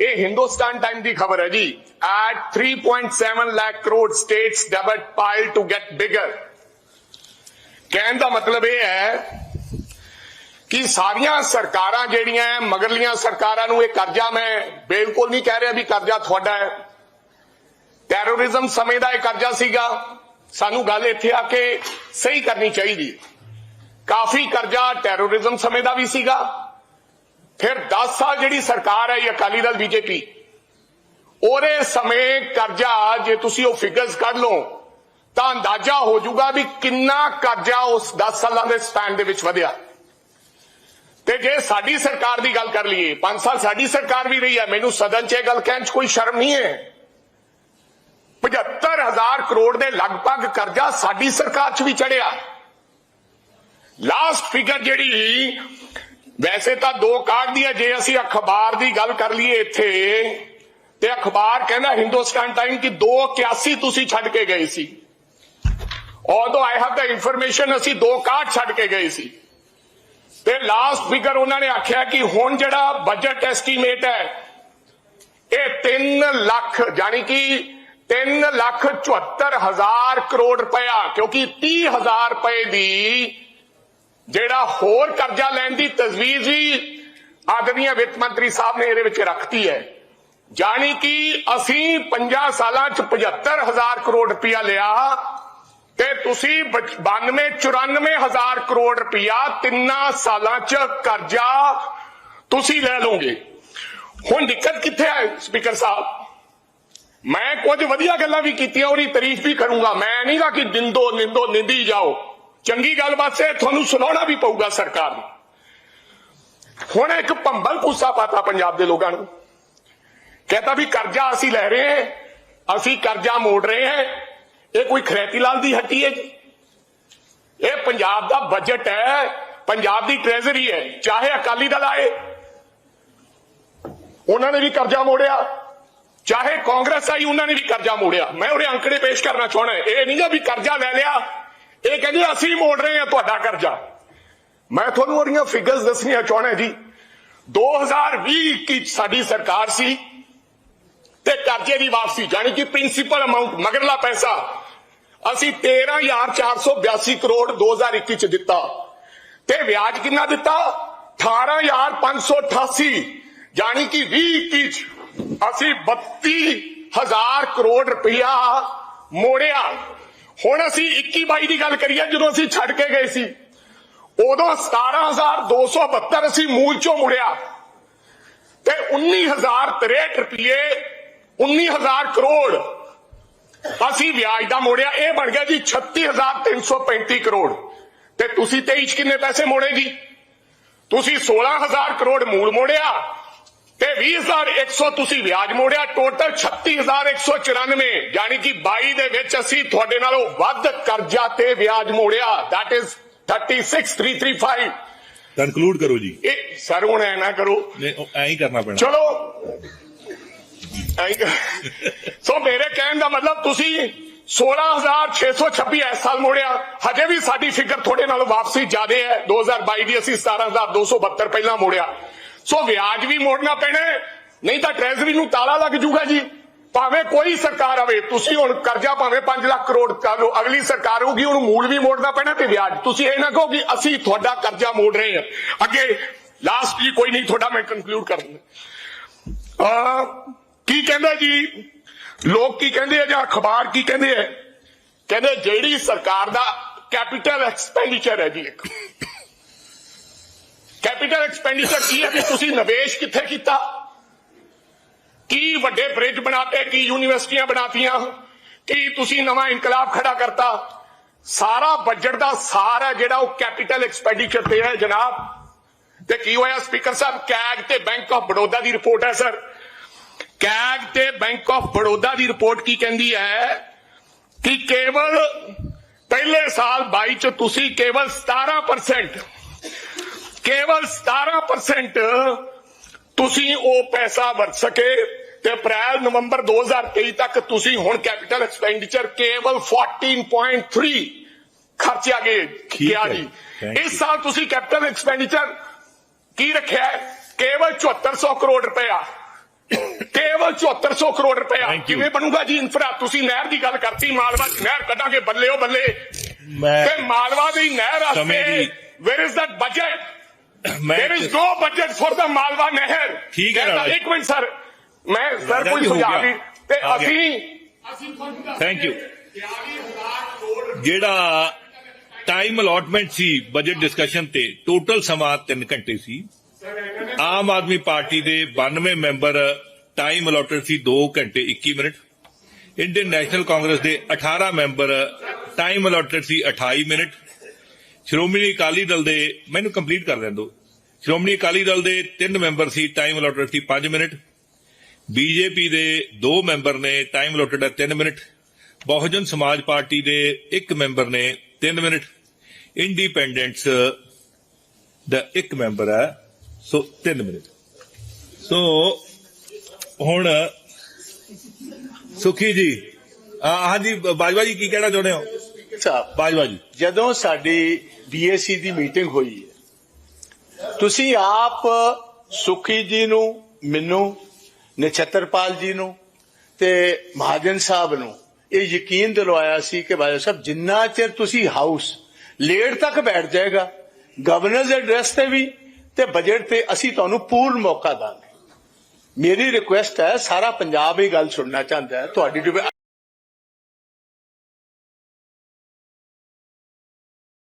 ਇਹ ਹਿੰਦੁਸਤਾਨ ਟਾਈਮ ਦੀ ਖਬਰ ਹੈ ਜੀ। ਐਟ 3.7 ਲੱਖ ਕਰੋੜ ਸਟੇਟਸ ਡੈਬਟ ਪਾਈਲ ਟੂ ਗੈਟ ਬਿਗਰ ਕਹਿਣ ਦਾ ਮਤਲਬ ਇਹ ਹੈ ਕਿ ਸਾਰੀਆਂ ਸਰਕਾਰਾਂ ਜਿਹੜੀਆਂ ਮਗਰਲੀਆਂ ਸਰਕਾਰਾਂ ਨੂੰ ਇਹ ਕਰਜ਼ਾ ਮੈਂ ਬਿਲਕੁਲ ਨਹੀਂ ਕਹਿ ਰਿਹਾ ਵੀ ਕਰਜ਼ਾ ਤੁਹਾਡਾ ਹੈ। ਟੈਰੋਰਿਜ਼ਮ ਸਮੇਂ ਦਾ ਇਹ ਕਰਜ਼ਾ ਸੀਗਾ। ਸਾਨੂੰ ਗੱਲ ਇੱਥੇ ਆ ਕੇ ਸਹੀ ਕਰਨੀ ਚਾਹੀਦੀ। ਕਾਫੀ ਕਰਜ਼ਾ ਟੈਰੋਰਿਜ਼ਮ ਸਮੇਂ ਦਾ ਵੀ ਸੀਗਾ। ਫਿਰ 10 ਸਾਲ ਜਿਹੜੀ ਸਰਕਾਰ ਹੈ ਇਹ ਅਕਾਲੀ ਦਲ, ਬੀਜੇਪੀ। ਉਹਦੇ ਸਮੇਂ ਕਰਜ਼ਾ, ਜੇ ਤੁਸੀਂ ਉਹ ਫਿਗਰਸ ਕੱਢ ਲਓ, ਤਾਂ ਅੰਦਾਜ਼ਾ ਹੋ ਜਾਊਗਾ ਵੀ ਕਿੰਨਾ ਕਰਜ਼ਾ ਉਸ 10 ਸਾਲਾਂ ਦੇ ਸਪੈਨ ਦੇ ਵਿੱਚ ਵਧਿਆ। ਤੇ ਜੇ ਸਾਡੀ ਸਰਕਾਰ ਦੀ ਗੱਲ ਕਰ ਲਈਏ 5 ਸਾਲ ਸਾਡੀ ਸਰਕਾਰ ਵੀ ਰਹੀ ਹੈ, ਮੈਨੂੰ ਸਦਨ 'ਚ ਇਹ ਗੱਲ ਕਹਿਣ 'ਚ ਕੋਈ ਸ਼ਰਮ ਨਹੀਂ ਹੈ। 75000 ਕਰੋੜ ਦੇ ਲਗਭਗ ਕਰਜ਼ਾ ਸਾਡੀ ਸਰਕਾਰ 'ਚ ਵੀ ਚੜਿਆ। ਲਾਸਟ ਫਿਗਰ ਜਿਹੜੀ ਵੈਸੇ ਤਾਂ ਦੋ ਕਾਢ ਦੀ ਹੈ ਜੇ ਅਸੀਂ ਅਖਬਾਰ ਦੀ ਗੱਲ ਕਰ ਲਈਏ ਇੱਥੇ, ਤੇ ਅਖਬਾਰ ਕਹਿੰਦਾ ਹਿੰਦੁਸਤਾਨ ਟਾਈਮ ਕਿ 281 ਤੁਸੀਂ ਛੱਡ ਕੇ ਗਏ ਸੀ। Although i have the information, ਅਸੀਂ ਦੋ ਕਾਢ ਛੱਡ ਕੇ ਗਏ ਸੀ। ਤੇ ਲਾਸਟ ਫਿਗਰ ਉਹਨਾਂ ਨੇ ਆਖਿਆ ਕਿ ਹੁਣ ਜਿਹੜਾ ਬਜਟ ਐਸਟੀਮੇਟ ਹੈ, ਇਹ 3 ਲੱਖ ਯਾਨੀ ਕਿ 3 ਲੱਖ 74 ਹਜ਼ਾਰ ਕਰੋੜ ਰੁਪਇਆ, ਕਿਉਂਕਿ 30 ਹਜ਼ਾਰ ਰੁਪਏ ਦੀ ਜਿਹੜਾ ਹੋਰ ਕਰਜ਼ਾ ਲੈਣ ਦੀ ਤਜਵੀਜ਼ ਵੀ ਆਦਰਨੀय ਵਿੱਤ ਮੰਤਰੀ ਸਾਹਿਬ ਨੇ ਇਹਦੇ ਵਿੱਚ ਰੱਖਤੀ ਹੈ। ਜਾਣੀ ਕਿ ਅਸੀਂ 50 ਸਾਲਾਂ ਚ 75000 ਕਰੋੜ ਰੁਪਇਆ ਲਿਆ ਤੇ ਤੁਸੀਂ 92 94 ਹਜ਼ਾਰ ਕਰੋੜ ਰੁਪਇਆ ਤਿੰਨਾਂ ਸਾਲਾਂ ਚ ਕਰਜ਼ਾ ਤੁਸੀਂ ਲੈ ਲਓਗੇ। ਹੁਣ ਦਿੱਕਤ ਕਿੱਥੇ ਹੈ ਸਪੀਕਰ ਸਾਹਿਬ? ਮੈਂ ਕੁਝ ਵਧੀਆ ਗੱਲਾਂ ਵੀ ਕੀਤੀਆਂ, ਉਹਦੀ ਤਾਰੀਫ ਵੀ ਕਰੂੰਗਾ। ਮੈਂ ਨਹੀਂ ਗਾ ਕਿ ਨਿੰਦੋ ਨਿੰਦੋ ਨਿੰਦੀ ਜਾਓ। ਚੰਗੀ ਗੱਲ ਵਾਸਤੇ ਤੁਹਾਨੂੰ ਸੁਣਾਉਣਾ ਵੀ ਪਊਗਾ ਸਰਕਾਰ ਨੂੰ ਹੁਣ ਇੱਕ ਭੰਬਲ ਪੁੱਸਾ ਪਾਤਾ ਪੰਜਾਬ ਦੇ ਲੋਕਾਂ ਨੂੰ ਕਹਿੰਦਾ ਵੀ ਕਰਜ਼ਾ ਅਸੀਂ ਲੈ ਰਹੇ ਹਾਂ ਅਸੀਂ ਕਰਜ਼ਾ ਮੋੜ ਰਹੇ ਹਾਂ ਇਹ ਕੋਈ ਖਰੇਤੀ ਲਾਲ ਦੀ ਹੱਟੀ ਹੈ ਜੀ ਇਹ ਪੰਜਾਬ ਦਾ ਬਜਟ ਹੈ ਪੰਜਾਬ ਦੀ ਟ੍ਰੇਜ਼ਰੀ ਹੈ ਚਾਹੇ ਅਕਾਲੀ ਦਲ ਆਏ ਉਹਨਾਂ ਨੇ ਵੀ ਕਰਜ਼ਾ ਮੋੜਿਆ ਚਾਹੇ ਕਾਂਗਰਸ ਆਈ ਉਹਨਾਂ ਨੇ ਵੀ ਕਰਜ਼ਾ ਮੋੜਿਆ ਮੈਂ ਉਹਦੇ ਅੰਕੜੇ ਪੇਸ਼ ਕਰਨਾ ਚਾਹਣਾ ਇਹ ਨਹੀਂਗਾ ਵੀ ਕਰਜ਼ਾ ਲੈ ਲਿਆ ਇਹ ਕਹਿੰਦੇ, ਅਸੀਂ ਮੋੜ ਰਹੇ ਹਾਂ ਤੁਹਾਡਾ ਕਰਜ਼ਾ। ਮੈਂ ਤੁਹਾਨੂੰ ਉਹਦੀਆਂ ਫਿਗਰਸ ਦੱਸਣੀਆਂ ਚਾਹਣਾ ਜੀ। 2020 ਕੀ ਸਾਡੀ ਸਰਕਾਰ ਸੀ ਤੇ ਕਰਜ਼ੇ ਦੀ ਵਾਪਸੀ ਜਾਨੀ ਕਿ ਪ੍ਰਿੰਸੀਪਲ ਅਮਾਉਂਟ ਮਗਰਲਾ ਪੈਸਾ, ਅਸੀਂ 13482 ਕਰੋੜ 2021 ਚ ਦਿੱਤਾ। ਤੇ ਵਿਆਜ ਕਿੰਨਾ ਦਿੱਤਾ? 18588 ਜਾਨੀ ਕਿ 2021 ਚ ਅਸੀਂ 32000 ਕਰੋੜ ਰੁਪਇਆ ਮੋੜਿਆ। ਹੁਣ ਅਸੀਂ 21 22 ਦੀ ਗੱਲ ਕਰੀਏ, ਜਦੋਂ ਅਸੀਂ ਛੱਡ ਕੇ ਗਏ ਸੀ, ਉਦੋਂ 17272 ਅਸੀਂ ਮੂਲ ਚੋਂ ਮੁੜਿਆ। ਤੇ 19063 ਰੁਪਏ 19000 ਕਰੋੜ ਅਸੀਂ ਵਿਆਜ ਦਾ ਮੋੜਿਆ। ਇਹ ਬਣ ਗਿਆ ਜੀ 36335 ਕਰੋੜ। ਤੇ ਤੁਸੀਂ 23 ਚ ਕਿੰਨੇ ਪੈਸੇ ਮੋੜੇ ਜੀ ਤੁਸੀਂ 16000 ਕਰੋੜ ਮੂਲ ਮੋੜਿਆ। ਤੇ 20100 ਤੁਸੀਂ ਵਿਆਜ ਮੋੜਿਆ ਟੋਟਲ 36194 ਯਾਨੀ ਕਿ 22 ਦੇ ਵਿੱਚ ਅਸੀਂ ਤੁਹਾਡੇ ਨਾਲੋਂ ਵੱਧ ਕਰਜ਼ਾ ਤੇ ਵਿਆਜ ਮੋੜਿਆ। That is 36335 ਕਨਕਲੂਡ ਕਰੋ ਜੀ। ਇਹ ਸਰ ਹੁਣ ਐ ਨਾ ਕਰੋ। ਨਹੀਂ ਐਂ ਹੀ ਕਰਨਾ ਪੈਣਾ। ਚਲੋ। ਸੋ ਮੇਰੇ ਕਹਿਣ ਦਾ ਮਤਲਬ ਤੁਸੀਂ 16626 ਇਸ ਸਾਲ ਮੋੜਿਆ। ਹਜੇ ਵੀ ਸਾਡੀ ਫਿਕਰ ਤੁਹਾਡੇ ਨਾਲ ਵਾਪਸੀ ਜ਼ਿਆਦੇ ਹੈ। 2022 ਦੀ ਅਸੀਂ 17272 ਪਹਿਲਾਂ ਮੋੜਿਆ। ਸੋ ਵਿਆਜ ਵੀ ਮੋੜਨਾ ਪੈਣਾ ਨਹੀਂ ਤਾਂ ਟ੍ਰੈਜ਼ਰੀ ਨੂੰ ਤਾਲਾ ਲੱਗ ਜੂਗਾ ਜੀ। ਭਾਵੇਂ ਕੋਈ ਸਰਕਾਰ ਆਵੇ, ਤੁਸੀਂ ਹੁਣ ਕਰਜ਼ਾ ਭਾਵੇਂ 5 ਲੱਖ ਕਰੋੜ ਕਰ ਲਓ, ਅਗਲੀ ਸਰਕਾਰ ਹੋਊਗੀ ਉਹਨੂੰ ਮੂਲ ਵੀ ਮੋੜਨਾ ਪੈਣਾ ਤੇ ਵਿਆਜ। ਤੁਸੀਂ ਇਹ ਨਾ ਕਹੋ ਕਿ ਅਸੀਂ ਤੁਹਾਡਾ ਕਰਜ਼ਾ ਮੋੜ ਰਹੇ ਹਾਂ। ਅੱਗੇ ਲਾਸਟ ਜੀ ਕੋਈ ਨਹੀਂ, ਤੁਹਾਡਾ ਮੈਂ ਕਨਕਲੂਡ ਕਰ ਦਿੰਦਾ। ਆ ਕੀ ਕਹਿੰਦਾ ਜੀ? ਲੋਕ ਕੀ ਕਹਿੰਦੇ ਆ ਜਾਂ ਅਖਬਾਰ ਕੀ ਕਹਿੰਦੇ ਆ? ਕਹਿੰਦੇ ਜਿਹੜੀ ਸਰਕਾਰ ਦਾ ਕੈਪੀਟਲ ਐਕਸਪੈਂਡੀਚਰ ਹੈ ਜੀ ਇੱਕ। ਕੈਪੀਟਲ ਐਕਸਪੈਂਡੀਚਰ ਕੀ ਹੈ? ਕਿ ਤੁਸੀਂ ਨਿਵੇਸ਼ ਕਿੱਥੇ ਕੀਤਾ? ਕੀ ਵੱਡੇ ਬ੍ਰਿਜ ਬਣਾਤੇ? ਕੀ ਯੂਨੀਵਰਸਿਟੀਆਂ ਬਣਾਤੀਆਂ? ਕੀ ਤੁਸੀਂ ਨਵਾਂ ਇਨਕਲਾਬ ਖੜਾ ਕਰਤਾ? ਸਾਰਾ ਬਜਟ ਦਾ ਸਾਰਾ ਜਿਹੜਾ ਉਹ ਕੈਪੀਟਲ ਐਕਸਪੈਂਡੀਚਰ ਤੇ ਹੈ ਜਨਾਬ। ਤੇ ਕੀ ਹੋਇਆ ਸਪੀਕਰ ਸਾਹਿਬ? ਕੈਗ ਤੇ ਬੈਂਕ ਆਫ ਬੜੌਦਾ ਦੀ ਰਿਪੋਰਟ ਹੈ ਸਰ ਕੈਗ ਤੇ ਬੈਂਕ ਆਫ ਬੜੌਦਾ ਦੀ ਰਿਪੋਰਟ ਕੀ ਕਹਿੰਦੀ ਹੈ? ਕਿ ਕੇਵਲ ਪਹਿਲੇ ਸਾਲ 22 ਚ ਤੁਸੀਂ ਕੇਵਲ 17% ਕੇਵਲ 17% ਤੁਸੀਂ ਉਹ ਪੈਸਾ ਵਰਤ ਸਕੇ ਤੇ ਅਪ੍ਰੈਲ ਨਵੰਬਰ 2023 ਤੱਕ ਤੁਸੀਂ ਹੁਣ ਕੈਪੀਟਲ ਐਕਸਪੈਂਡੀਚਰ ਕੇਵਲ 14.3 ਖਰਚਿਆ ਗਏ ਠੀਕ ਗਿਆ ਹੈ। ਜੀ ਇਸ. ਸਾਲ ਤੁਸੀਂ ਕੈਪੀਟਲ ਐਕਸਪੈਂਡੀਚਰ ਕੀ ਰੱਖਿਆ? ਕੇਵਲ 7400 ਕਰੋੜ ਰੁਪਇਆ ਕੋਲ 7400 ਕਰੋੜ ਰੁਪਇਆ. ਕਿਵੇਂ ਬਣੂਗਾ ਜੀ ਇਨਫਰਾ ਤੁਸੀਂ ਨਹਿਰ ਦੀ ਗੱਲ ਕਰਤੀ ਮਾਲਵਾ ਨਹਿਰ ਕੱਢਾਂਗੇ ਬੱਲੇ ਉਹ ਬੱਲੇ ਮੈਂ ਤੇ ਮਾਲਵਾ ਦੀ ਨਹਿਰ ਵਾਸਤੇ ਵੇਅਰ ਇਜ਼ ਦੈਟ ਬਜਟ ਮੈਂ there is no budget for the Malwa नहर ठीक है, कहता, राजा। एक मिनट सर मैं सर राजा कोई जी, हो सुझाव गया। नहीं ते आ गया। ਅਸੀਂ ਥੈਂਕ ਯੂ ਜਿਹੜਾ ਟਾਈਮ ਅਲਾਟਮੈਂਟ ਸੀ ਬਜਟ ਡਿਸਕਸ਼ਨ ਤੇ ਟੋਟਲ ਸਮਾਂ 3 ਘੰਟੇ ਸੀ ਆਮ ਆਦਮੀ ਪਾਰਟੀ ਦੇ 92 ਮੈਂਬਰ ਟਾਈਮ ਅਲਾਟਡ ਸੀ 2 ਘੰਟੇ 21 ਮਿੰਟ ਇੰਡੀਅਨ ਨੈਸ਼ਨਲ ਕਾਂਗਰਸ ਦੇ 18 ਮੈਂਬਰ ਟਾਈਮ ਅਲਾਟਡ ਸੀ 28 ਮਿੰਟ ਸ਼੍ਰੋਮਣੀ ਅਕਾਲੀ ਦਲ ਦੇ ਮੈਨੂੰ ਕੰਪਲੀਟ ਕਰ ਲੈਣ ਦਿਓ ਸ਼੍ਰੋਮਣੀ ਅਕਾਲੀ ਦਲ ਦੇ 3 ਮੈਂਬਰ ਸੀ ਟਾਈਮ ਅਲਾਟਡ ਸੀ 5 ਮਿੰਟ। ਬੀਜੇਪੀ ਦੇ 2 ਮੈਂਬਰ ਨੇ ਟਾਈਮ ਅਲਾਟਡ ਹੈ 3 ਮਿੰਟ। ਬਹੁਜਨ ਸਮਾਜ ਪਾਰਟੀ ਦੇ ਇੱਕ ਮੈਂਬਰ ਨੇ 3 ਮਿੰਟ। ਇੰਡੀਪੈਂਡੈਂਟਸ ਦਾ ਇੱਕ ਮੈਂਬਰ ਹੈ ਸੋ 3 ਮਿੰਟ। ਸੋ ਹੁਣ ਸੁਖੀ ਜੀ ਆ ਹਾਂਜੀ ਬਾਜਵਾ ਜੀ ਕੀ ਕਹਿਣਾ ਚਾਹੁੰਦੇ ਹੋ? ਸਾਹਿਬ ਬਾਜਵਾ ਜੀ। ਜਦੋਂ ਸਾਡੀ ਬੀਏਸੀ ਦੀ ਮੀਟਿੰਗ ਹੋਈ ਹੈ। ਤੁਸੀਂ ਆਪ ਸੁਖੀ ਜੀ ਨੂੰ, ਮੈਨੂੰ, ਨਛੱਤਰਪਾਲ ਜੀ ਨੂੰ ਤੇ ਮਹਾਜਨ ਸਾਹਿਬ ਨੂੰ ਇਹ ਯਕੀਨ ਦਿਲਵਾਇਆ ਸੀ ਕਿ ਭਾਈ ਸਾਹਿਬ, ਜਿੰਨਾ ਚਿਰ ਤੁਸੀਂ ਹਾਊਸ ਲੇਟ ਤੱਕ ਬੈਠ ਜਾਏਗਾ ਗਵਰਨਰਸ ਐਡਰੈਸ ਤੇ ਵੀ ਤੇ ਬਜਟ ਤੇ ਅਸੀਂ ਤੁਹਾਨੂੰ ਪੂਰਨ ਮੌਕਾ ਦਾਂਗੇ। ਮੇਰੀ ਰਿਕੁਐਸਟ ਹੈ, ਸਾਰਾ ਪੰਜਾਬ ਇਹ ਗੱਲ ਸੁਣਨਾ ਚਾਹੁੰਦਾ ਹੈ, ਤੁਹਾਡੀ